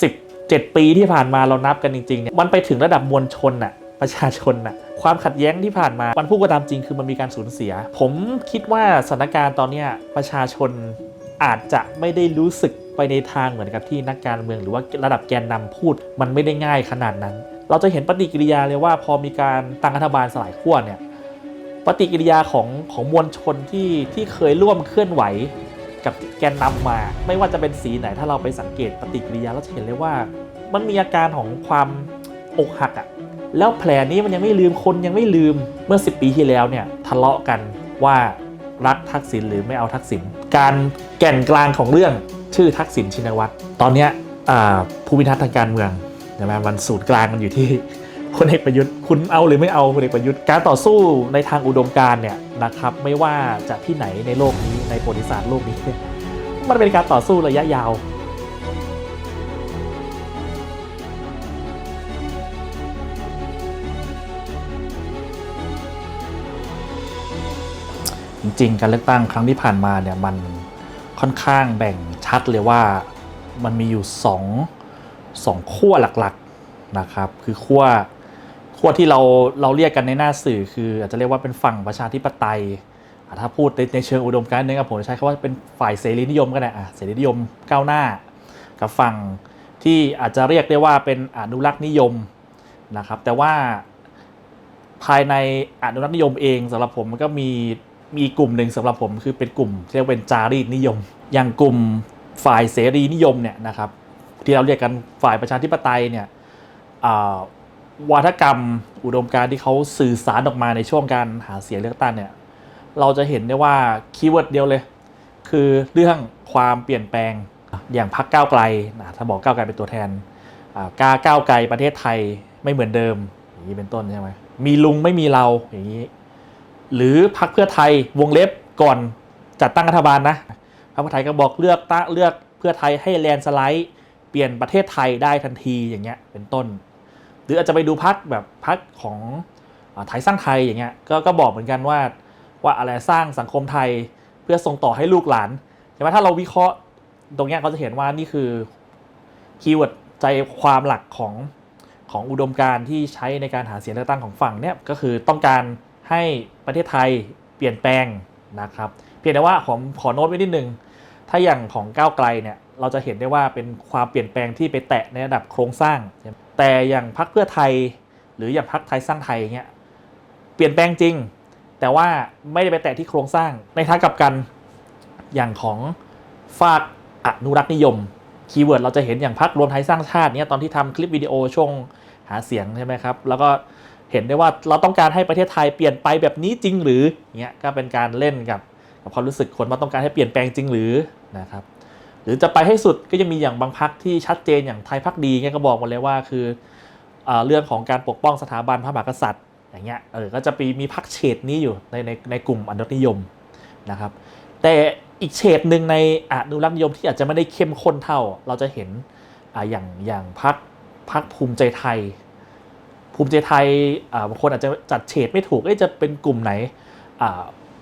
17 ปีที่ผ่านมาเรานับกันจริงๆเนี่ยมันไปถึงระดับมวลชนน่ะประชาชนน่ะความขัดแย้งที่ผ่านมามันพูดก็ตามจริงคือมันมีการสูญเสีย ผมคิดว่าสถานการณ์ตอนนี้ประชาชนอาจจะไม่ได้รู้สึกไปในทางเหมือนกับที่นักการเมือง หรือว่าระดับแกนนำพูด มันไม่ได้ง่ายขนาดนั้น เราจะเห็นปฏิกิริยาเลยว่าพอมีการตั้งรัฐบาลสลายขั้วเนี่ยปฏิกิริยาของของมวลชนที่ที่เคยร่วมเคลื่อนไหว กับแกนนำมา ไม่ว่าจะเป็นสีไหนถ้าเราไปสังเกตปฏิกิริยาเราจะเห็นเลยว่า มันมีอาการของความอกหักอะแล้วแผลนี้มันยังไม่ลืมคนยังไม่ลืมเมื่อ 10 ปีที่แล้วเนี่ยทะเลาะกันว่ารักทักษิณหรือไม่เอาทักษิณการแก่นกลางของเรื่องชื่อทักษิณชินวัตรตอนนี้ภูมิทัศน์ทางการเมืองใช่ไหมมันศูนย์กลางมันอยู่ที่ พลเอกประยุทธ์คุณเอาหรือไม่เอาพลเอกประยุทธ์การต่อสู้ในทางอุดมการเนี่ยนะครับไม่ว่าจะที่ไหนในโลกนี้ในประวัติศาสตร์โลกนี้ มันเป็นการต่อสู้ระยะยาวจริงๆการเลือกตั้งครั้งที่ผ่านมาเนี่ยมันค่อนข้างแบ่งชัดเลยว่ามันมีอยู่สองสองขั้วหลักๆนะครับ คือขั้ว ขั้วที่เราเราเรียกกันในหน้าสื่อ คือ อาจจะเรียกว่าเป็นฝั่งประชาธิปไตยถ้าพูดในเชิงอุดมการณ์นึงกับผมจะใช้คำว่าเป็นฝ่ายเสรีนิยมก็ได้อะเสรีนิยมก้าวหน้า กับฝั่งที่อาจจะเรียกได้ว่าเป็นอนุรักษ์นิยมนะครับ แต่ว่าภายในอนุรักษ์นิยมเองสำหรับผมมันก็มีมีกลุ่มหนึ่งสำหรับผมคือเป็นกลุ่มที่เรียกเป็นจารีตนิยม อย่างกลุ่มฝ่ายเสรีนิยมเนี่ยนะครับที่เราเรียกกันฝ่ายประชาธิปไตยเนี่ยอ่า วาทกรรมอุดมการณ์ที่เขาสื่อสารออกมาในช่วงการหาเสียงเลือกตั้งเนี่ย เราจะเห็นได้ว่าคีย์เวิร์ดเดียวเลย คือเรื่องความเปลี่ยนแปลงอย่างพรรคก้าวไกลนะถ้าบอกก้าวไกลเป็นตัวแทนอ่ากาก้าวไกลประเทศไทยไม่เหมือนเดิม อย่างนี้เป็นต้นใช่ไหมมีลุงไม่มีเราอย่างนี้ หรือพรรคเพื่อไทยวงเล็บก่อนจัดตั้งรัฐบาลนะพรรคเพื่อไทยก็บอกเลือกตั้งเลือกเพื่อไทยให้แลนสไลด์ เปลี่ยนประเทศไทยได้ทันทีอย่างเงี้ยเป็นต้น รืออาจจะไปดูพักแบบพักของอไทยสร้างไทยอย่างเงี้ยก็ก็บอกเหมือนกันว่าว่าอะไรสร้างสังคมไทยเพื่อส่งต่อให้ลูกหลานใช่ไหมถ้าเราวิเคราะห์ตรงเนี้ยก็จะเห็นว่านี่คือคีย์เวิร์ดใจความหลักของของอุดมการณ์ที่ใช้ในการหาเสียงเลือกตั้งของฝั่งเนี่ยก็คือต้องการให้ประเทศไทยเปลี่ยนแปลงนะครับเพียงแต่ว่าผมขอโน้ตไว้นิดนึง ถ้าอย่างของก้าวไกลเนี่ยเราจะเห็นได้ว่าเป็นความเปลี่ยนแปลงที่ไปแตะในระดับโครงสร้างแต่อย่างพรรคเพื่อไทย หรืออย่างพรรคไทยสร้างไทยเงี้ยเปลี่ยนแปลงจริง แต่ว่าไม่ได้ไปแตะที่โครงสร้างในทางกลับกันอย่างของฝากอนุรักษ์นิยมคีย์เวิร์ดเราจะเห็นอย่างพรรครวมไทยสร้างชาติเนี่ยตอนที่ทำคลิปวิดีโอช่วงหาเสียงใช่ไหมครับ แล้วก็เห็นได้ว่าเราต้องการให้ประเทศไทยเปลี่ยนไปแบบนี้จริงหรือเงี้ยก็เป็นการเล่นกับกับความรู้สึกคนว่าต้องการให้เปลี่ยนแปลงจริงหรือนะครับ หรือจะไปให้สุดก็จะมีอย่างบางพักที่ชัดเจนอย่างไทยพักดีเนี่ยก็บอกมาเลยว่าคือเอเรื่องของการปกป้องสถาบันพระมหากษัตริย์อย่างเงี้ยเออก็จะมีมีพักเฉดนี้อยู่ในในในกลุ่มอนุรักษนิยมนะครับ แต่อีกเฉดหนึ่งในอนุรักษนิยมที่อาจจะไม่ได้เข้มข้นเท่า เราจะเห็นออย่างอย่างพักพักภูมิใจไทย ภูมิใจไทยบางคนอาจจะจัดเฉดไม่ถูกจะเป็นกลุ่มไหน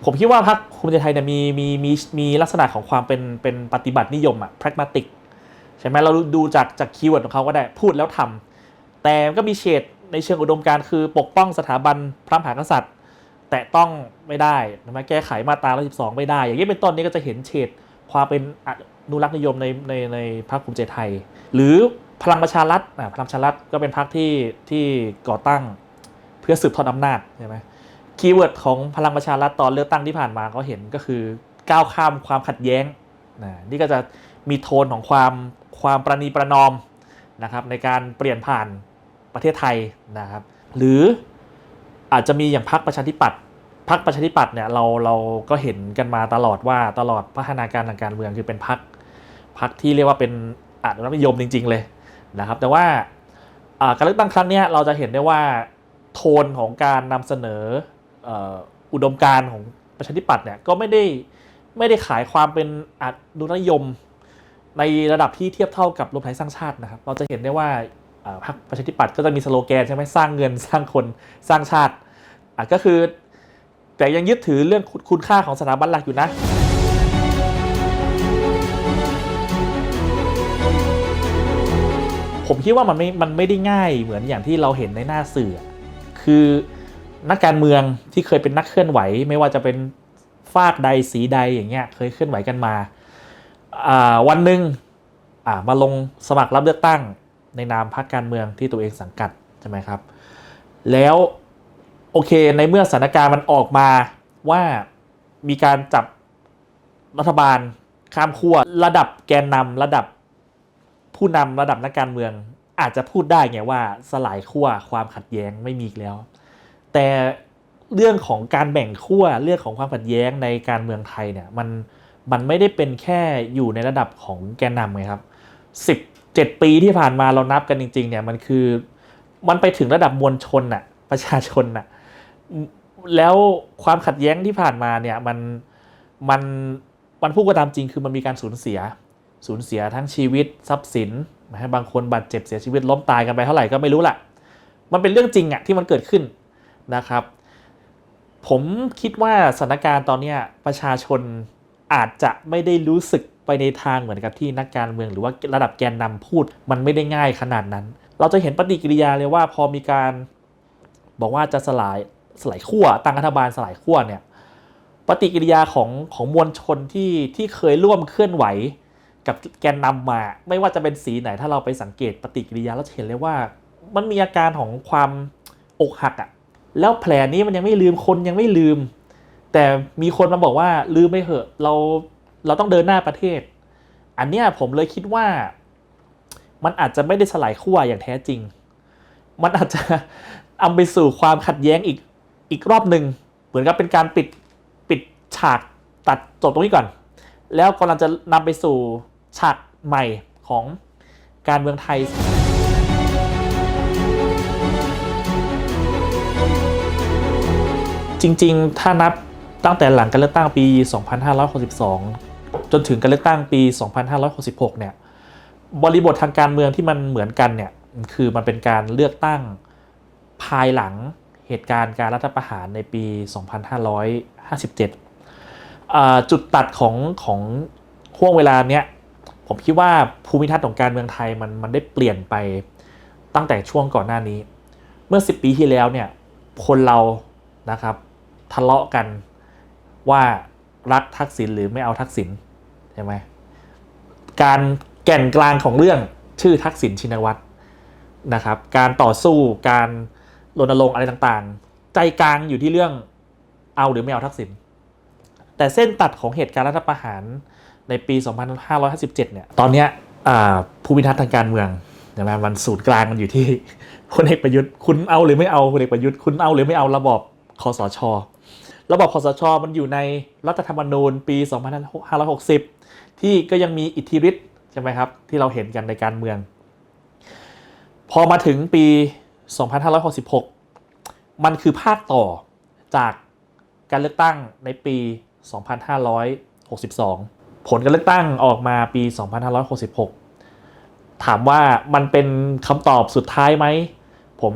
ผมคิดว่าพรรคภูมิใจไทยเนี่ยมีมีมีมีลักษณะของความเป็นเป็นปฏิบัตินิยมอะ pragmatic ใช่ไหมเราดูจากจากคีย์เวิร์ดของเขาก็ได้พูดแล้วทำแต่ก็มีเฉดในเชิงอุดมการคือปกป้องสถาบันพระมหากษัตริย์ แต่ต้องไม่ได้นะแก้ไขมาตรา112 ไม่ได้ อย่างนี้เป็นต้นนี้ก็จะเห็นเฉดความเป็นอนุรักษ์นิยมในในในพรรคภูมิใจไทย หรือพลังประชารัฐอะพลังประชารัฐก็เป็นพรรคที่ที่ก่อตั้งเพื่อสืบทอดอำนาจใช่ไหม คีย์เวิร์ดของพลังประชารัฐตอนเลือกตั้งที่ผ่านมาก็เห็นก็คือก้าวข้ามความขัดแย้งนะนี่ก็จะมีโทนของความความประนีประนอมนะครับในการเปลี่ยนผ่านประเทศไทยนะครับหรืออาจจะมีอย่างพรรคประชาธิปัตย์พรรคประชาธิปัตย์เนี่ยเราเราก็เห็นกันมาตลอดว่าตลอดพัฒนาการทางการเมืองคือเป็นพรรคพรรคที่เรียกว่าเป็นอนุรักษ์นิยมจริง ๆ เลยนะครับ แต่ว่าการเลือกตั้งครั้งนี้เราจะเห็นได้ว่าโทนของการนำเสนอ อุดมการณ์ของประชาธิปัตย์เนี่ยก็ไม่ได้ไม่ได้ขายความเป็นอนุรักษ์นิยม ในระดับที่เทียบเท่ากับรวมไทยสร้างชาตินะครับ เราจะเห็นได้ว่าพรรคประชาธิปัตย์ก็จะมีสโลแกนใช่ไหมสร้างเงินสร้างคนสร้างชาติก็คือ แต่ยังยึดถือเรื่องคุณค่าของสถาบันหลักอยู่นะผมคิดว่ามันไม่ มันไม่ได้ง่ายเหมือนอย่างที่เราเห็นในหน้าสื่อ คือ นักการเมืองที่เคยเป็นนักเคลื่อนไหว ไม่ว่าจะเป็นฝากใดสีใดอย่างเงี้ยเคยเคลื่อนไหวกันมา วันหนึ่งมาลงสมัครรับเลือกตั้งในนามพรรคการเมืองที่ตัวเองสังกัดใช่ไหมครับ แล้วโอเคในเมื่อสถานการณ์มันออกมาว่ามีการจับรัฐบาลข้ามขั้วระดับแกนนำระดับผู้นำระดับนักการเมือง อาจจะพูดได้ไงว่าสลายขั้วความขัดแย้งไม่มีอีกแล้ว แต่เรื่องของการแบ่งขั้วเรื่องของความขัดแย้งในการเมืองไทยเนี่ยมันมันไม่ได้เป็นแค่อยู่ในระดับของแกนนำไงครับสิบเจ็ดปีที่ผ่านมาเรานับกันจริง ๆ เนี่ยมันคือมันไปถึงระดับมวลชนน่ะประชาชนน่ะแล้วความขัดแย้งที่ผ่านมาเนี่ยมันมันมันพูดก็ตามจริงคือมันมีการสูญเสีย สูญเสียทั้งชีวิตทรัพย์สินนะบางคนบาดเจ็บเสียชีวิตล้มตายกันไปเท่าไหร่ก็ไม่รู้ละมันเป็นเรื่องจริงอะที่มันเกิดขึ้น นะครับ ผมคิดว่าสถานการณ์ตอนนี้ประชาชนอาจจะไม่ได้รู้สึกไปในทางเหมือนกับที่นักการเมืองหรือว่าระดับแกนนำพูดมันไม่ได้ง่ายขนาดนั้น เราจะเห็นปฏิกิริยาเลยว่าพอมีการบอกว่าจะสลายสลายขั้วตั้งรัฐบาลสลายขั้วเนี่ยปฏิกิริยาของของมวลชนที่ที่เคยร่วมเคลื่อนไหว กับแกนนำมา ไม่ว่าจะเป็นสีไหนถ้าเราไปสังเกตปฏิกิริยาเราจะเห็นเลยว่า มันมีอาการของความอกหักอะ่ะ แล้วแผลนี้มันยังไม่ลืมคนยังไม่ลืม แต่มีคนมาบอกว่าลืมไม่เหอะ เราเราต้องเดินหน้าประเทศ อันเนี้ยผมเลยคิดว่า มันอาจจะไม่ได้สลายขั้วอย่างแท้จริง มันอาจจะอำไปสู่ความขัดแย้งอีกอีกรอบหนึ่งเหมือนกับเป็นการปิดปิดฉากตัดจบตรงนี้ก่อน แล้วกำลังจะนำไปสู่ฉากใหม่ของการเมืองไทย จริง ๆ ถ้านับตั้งแต่หลังการเลือกตั้งปี 2562 จนถึงการเลือกตั้งปี 2566 เนี่ย บริบททางการเมืองที่มันเหมือนกันเนี่ย คือมันเป็นการเลือกตั้งภายหลังเหตุการณ์การรัฐประหารในปี 2557 จุดตัดของของห่วงเวลาเนี้ย ผมคิดว่าภูมิทัศน์ของการเมืองไทยมันมันได้เปลี่ยนไปตั้งแต่ช่วงก่อนหน้านี้ เมื่อ 10 ปีที่แล้วเนี่ยคนเรานะครับ ทะเลาะกันว่ารักทักษิณหรือไม่เอาทักษิณใช่ไหมการแก่นกลางของเรื่องชื่อทักษิณชินวัตรนะครับ การต่อสู้การรณรงค์อะไรต่างๆ ใจกลางอยู่ที่เรื่องเอาหรือไม่เอาทักษิณแต่เส้นตัดของเหตุการณ์รัฐประหารในปี 2557 เนี่ย ตอนนี้ยอ่าภูมิทัศน์ทางการเมืองใช่ไหมมันศูนย์กลางมันอยู่ที่พลเอกประยุทธ์ คุณเอาหรือไม่เอาพลเอกประยุทธ์ คุณเอาหรือไม่เอาระบอบคอสช ระบบคอสชมันอยู่ในรัฐธรรมนูญปี 2560 ที่ก็ยังมีอิทธิฤทธิ์ใช่ไหมครับ ที่เราเห็นกันในการเมือง พอมาถึงปี 2566 มันคือภาคต่อจากการเลือกตั้งในปี 2562 ผลการเลือกตั้งออกมาปี 2566 ถามว่ามันเป็นคำตอบสุดท้ายไหม ผม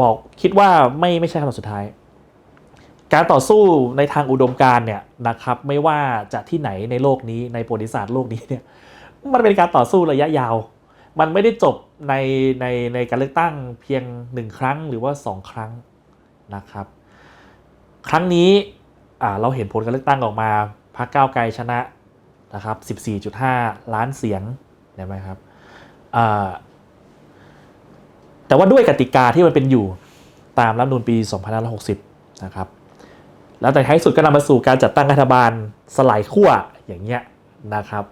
บอกคิดว่าไม่ไม่ใช่คำตอบสุดท้าย การต่อสู้ในทางอุดมการเนี่ยนะครับไม่ว่าจะที่ไหนในโลกนี้ในประวัติศาสตร์โลกนี้เนี่ยมันเป็นการต่อสู้ระยะยาว มันไม่ได้จบในในในการเลือกตั้งเพียงหนึ่งครั้งหรือว่าสองครั้งนะครับ ครั้งนี้เราเห็นผลการเลือกตั้งออกมาพรรคก้าวไกลชนะนะครับ 14.5 ล้านเสียงใช่ไหมครับแต่ว่าด้วยกติกาที่มันเป็นอยู่ตามรัฐมนูญปี 2560 นะครับ แล้วแต่ท้ายสุดก็นำมาสู่การจัดตั้งรัฐบาลสลายขั้วอย่างเงี้ยนะครับ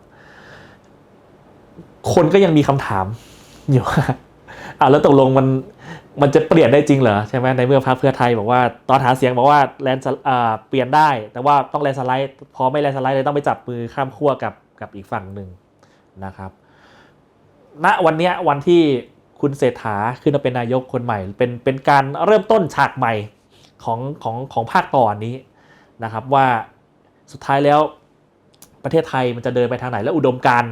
คนก็ยังมีคำถามอยู่ว่าอ่าแล้วตกลงมันมันจะเปลี่ยนได้จริงเหรอใช่ไหมในเมื่อพรรคเพื่อไทยบอกว่าตอนหาเสียงบอกว่าแลนด์เปลี่ยนได้ แต่ว่าต้องแลนด์สไลด์พอไม่แลนด์สไลด์เลยต้องไปจับมือข้ามขั้วกับกับอีกฝั่งหนึ่งนะครับณวันนี้วันที่คุณเศรษฐาขึ้นมาเป็นนายกคนใหม่ เป็นเป็นการเริ่มต้นฉากใหม่ ของของของภาคต่อนนี้นะครับว่าสุดท้ายแล้วประเทศไทยมันจะเดินไปทางไหนและอุดมการ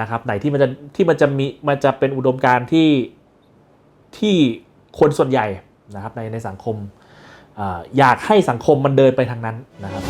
นะครับไหนที่มันจะที่มันจะมีมันจะเป็นอุดมการที่ที่คนส่วนใหญ่นะครับในในสังคมออยากให้สังคมมันเดินไปทางนั้นนะครับ